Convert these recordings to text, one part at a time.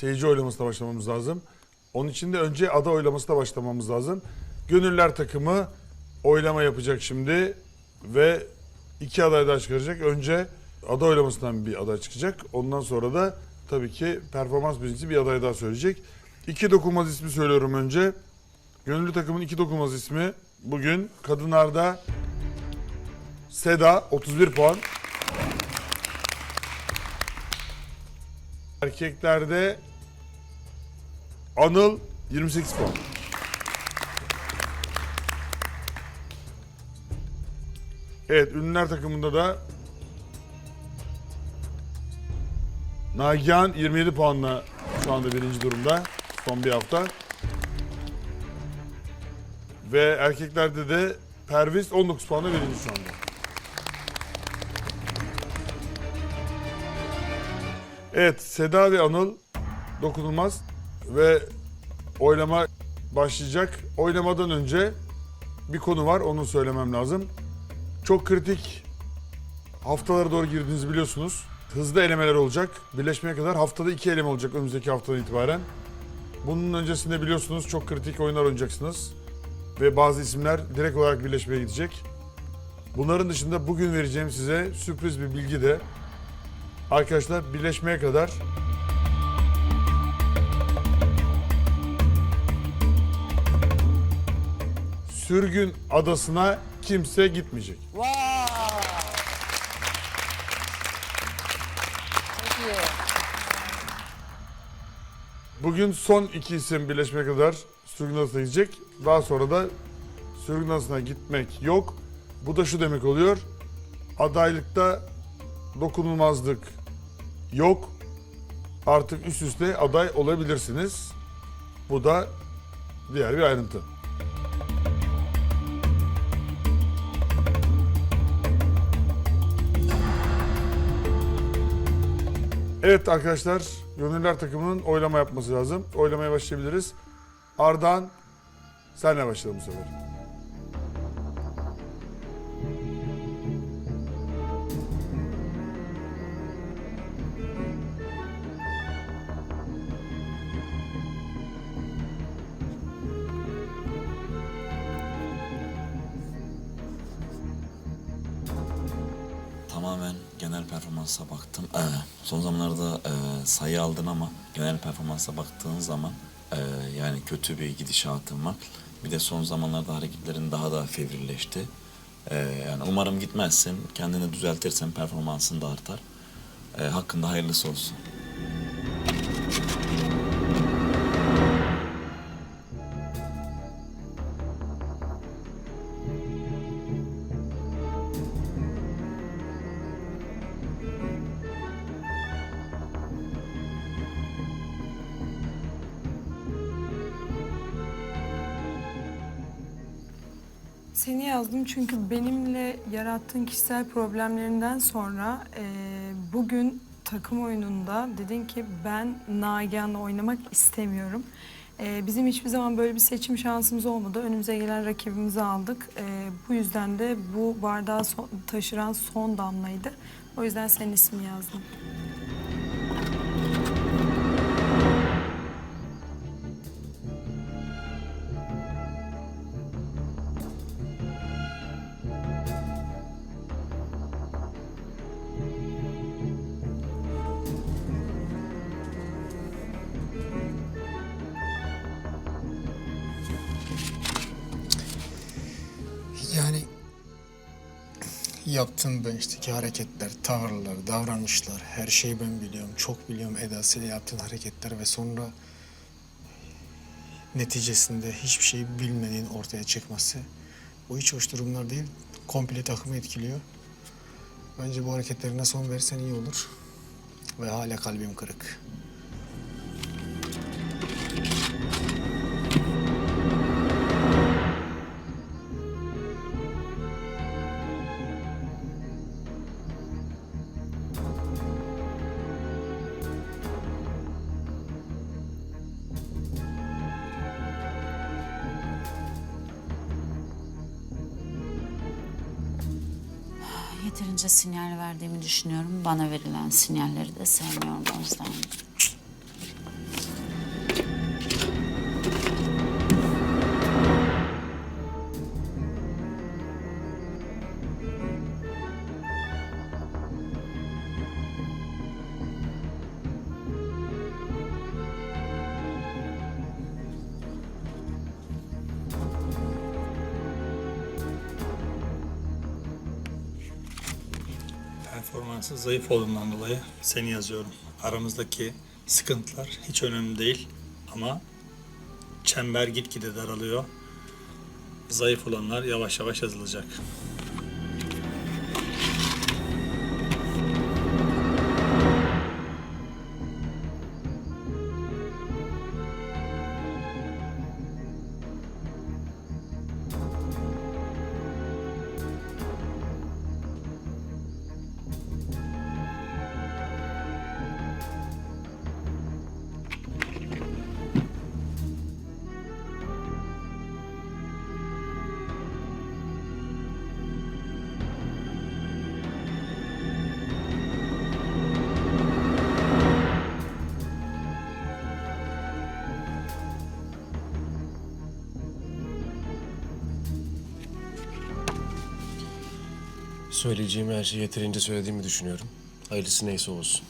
seyirci oylamasına başlamamız lazım. Onun için de önce ada oylamasına başlamamız lazım. Gönüller takımı oylama yapacak şimdi ve iki aday daha çıkaracak. Önce ada oylamasından bir aday çıkacak. Ondan sonra da tabii ki performans birincisi bir aday daha söyleyecek. İki dokunmaz ismi söylüyorum önce. Gönüllü takımın iki dokunmaz ismi bugün kadınlarda Seda 31 puan. Erkeklerde Anıl 28 puan. Evet, ünlüler takımında da Nagihan 27 puanla şu anda birinci durumda. Son bir hafta. Ve erkeklerde de Perviz 19 puanla birinci şu anda. Evet, Seda ve Anıl dokunulmaz ve oylama başlayacak. Oylamadan önce bir konu var, onu söylemem lazım. Çok kritik haftalara doğru girdiğinizi biliyorsunuz. Hızlı elemeler olacak. Birleşmeye kadar haftada iki eleme olacak önümüzdeki haftadan itibaren. Bunun öncesinde biliyorsunuz çok kritik oyunlar oynayacaksınız. Ve bazı isimler direkt olarak birleşmeye gidecek. Bunların dışında bugün vereceğim size sürpriz bir bilgi de Arkadaşlar birleşmeye kadar sürgün adasına kimse gitmeyecek. Wow. Bugün son iki isim birleşmeye kadar sürgün adasına gidecek. Daha sonra da sürgün adasına gitmek yok. Bu da şu demek oluyor. Adaylıkta dokunulmazlık yok. Artık üst üste aday olabilirsiniz. Bu da diğer bir ayrıntı. Evet arkadaşlar, Gönüller takımının oylama yapması lazım. Oylamaya başlayabiliriz. Ardahan, senle başlayalım bu sefer. Tamamen genel performansa baktım. Ee, son zamanlarda e, sayı aldın ama genel performansa baktığın zaman e, yani kötü bir gidişatın var. Bir de son zamanlarda hareketlerin daha da fevrilleşti. E, yani umarım gitmezsin. Kendini düzeltirsen performansın da artar. E, hakkında hayırlısı olsun. Seni yazdım çünkü benimle yarattığın kişisel problemlerinden sonra eee, bugün takım oyununda dedin ki ben Nagihan'la oynamak istemiyorum. Eee, bizim hiçbir zaman böyle bir seçim şansımız olmadı. Önümüze gelen rakibimizi aldık. Eee, bu yüzden de bu bardağı son- taşıran son damlaydı. O yüzden senin ismini yazdım. Yaptığım ben işte hareketler, tavırlar, davranışlar, her şeyi ben biliyorum. Çok biliyorum edasıyla yaptığın hareketler ve sonra neticesinde hiçbir şey bilmediğin ortaya çıkması. Bu hiç hoş durumlar değil. Komple takımı etkiliyor. Bence bu hareketlerine son versen iyi olur. Ve hala kalbim kırık. Yeterince sinyal verdiğimi düşünüyorum. Bana verilen sinyalleri de sevmiyorum o yüzden. Performansı zayıf olduğundan dolayı seni yazıyorum. Aramızdaki sıkıntılar hiç önemli değil ama çember gitgide daralıyor. Zayıf olanlar yavaş yavaş yazılacak. Söyleyeceğim her şeyi yeterince söylediğimi düşünüyorum. Hayırlısı neyse olsun.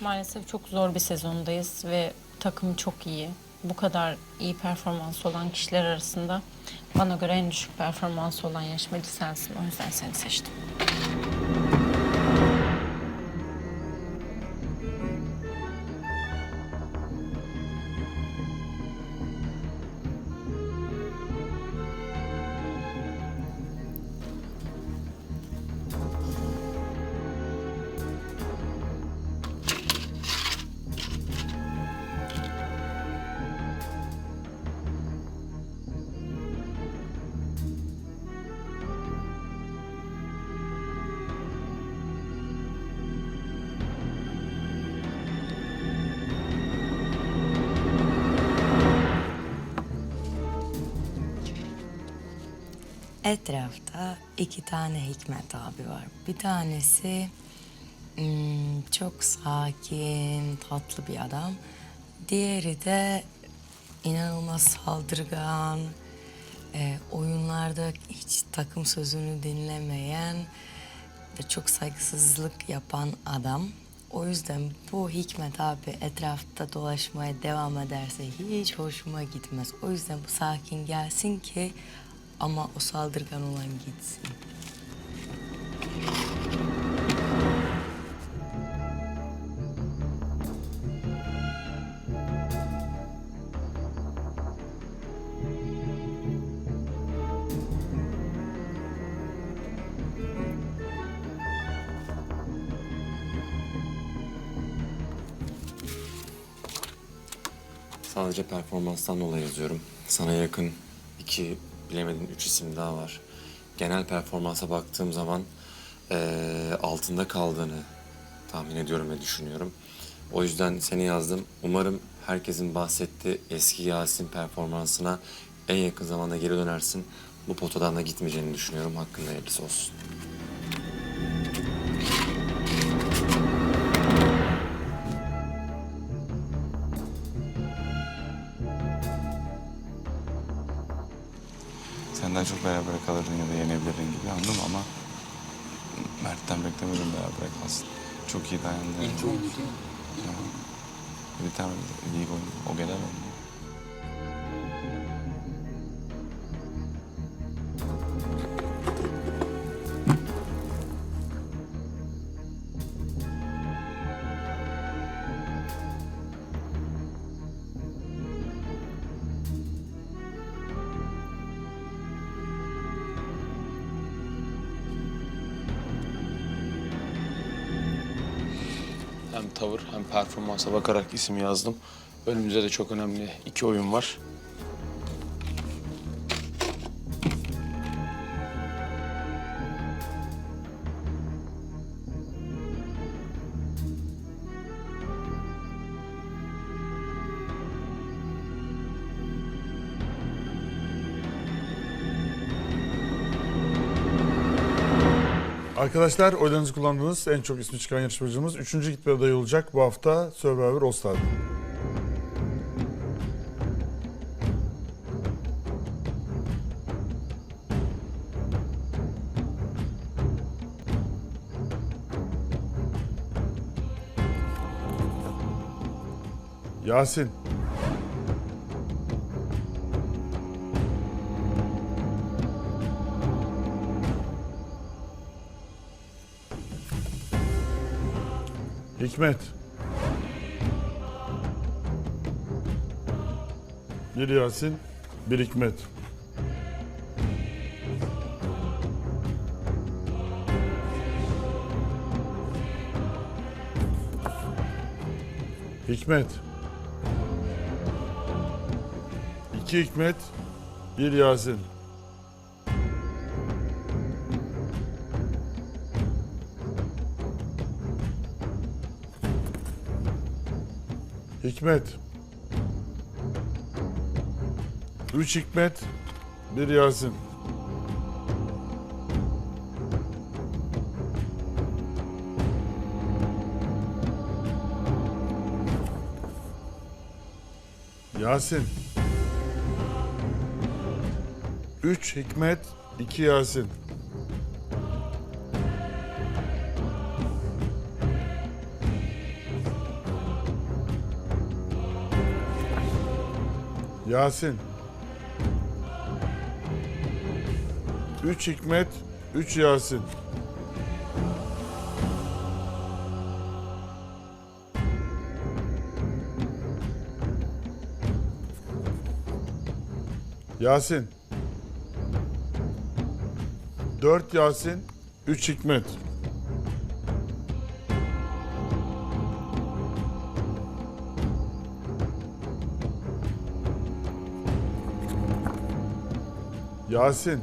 Maalesef çok zor bir sezondayız ve takım çok iyi. Bu kadar iyi performans olan kişiler arasında bana göre en düşük performans olan yarışmacı sensin. O yüzden seni seçtim. Etrafta iki tane Hikmet abi var. Bir tanesi hmm, çok sakin, tatlı bir adam. Diğeri de inanılmaz saldırgan, e, oyunlarda hiç takım sözünü dinlemeyen ve çok saygısızlık yapan adam. O yüzden bu Hikmet abi etrafta dolaşmaya devam ederse hiç hoşuma gitmez. O yüzden bu sakin gelsin ki ama o saldırgan olan gitsin. Sadece performanstan dolayı yazıyorum. Sana yakın iki, bilemedin üç isim daha var. Genel performansa baktığım zaman eee, altında kaldığını tahmin ediyorum ve düşünüyorum. O yüzden seni yazdım. Umarım herkesin bahsettiği eski Yasin performansına en yakın zamanda geri dönersin. Bu potadan da gitmeyeceğini düşünüyorum. Hakkında hayırlısı olsun. Senden çok beraber kalırdın ya da yenebilirdin gibi anladım ama Mert'ten beklemedim beraber kalsın. Çok iyi dayandı. İlk oyunu Bir tane lig oyunu. O genel oyunu. Hem tavır hem performansa bakarak isim yazdım. Önümüzde de çok önemli iki oyun var. Arkadaşlar oylarınızı kullandığınız en çok ismi çıkan yarışmacımız 3. gitme adayı olacak bu hafta Survivor All Star'da. Yasin. Hikmet. Bir Yasin, bir Hikmet. Hikmet. İki Hikmet, bir Yasin. Hikmet. Üç Hikmet, bir Yasin. Yasin. Üç Hikmet, iki Yasin. Yasin. Üç Hikmet, üç Yasin. Yasin. Dört Yasin, üç Hikmet. Yasin.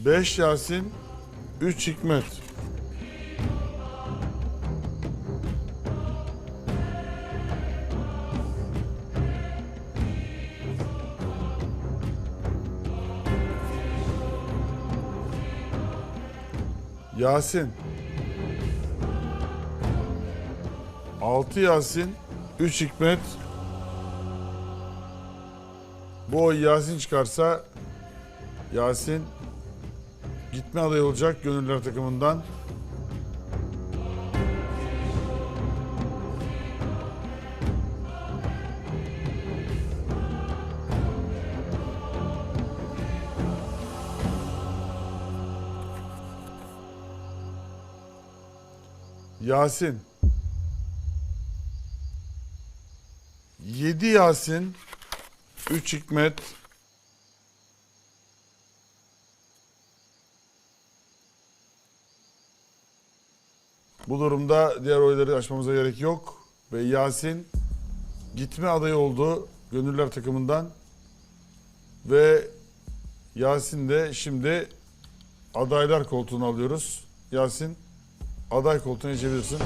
Beş Yasin, üç Hikmet. Yasin. Altı Yasin, üç Hikmet. Bu oy Yasin çıkarsa Yasin gitme adayı olacak gönüller takımından. Yasin. Yedi Yasin, üç Hikmet, Bu durumda diğer oyları açmamıza gerek yok. Ve Yasin gitme adayı oldu Gönüller takımından. Ve Yasin de şimdi adaylar koltuğunu alıyoruz. Yasin aday koltuğuna geçebilirsin.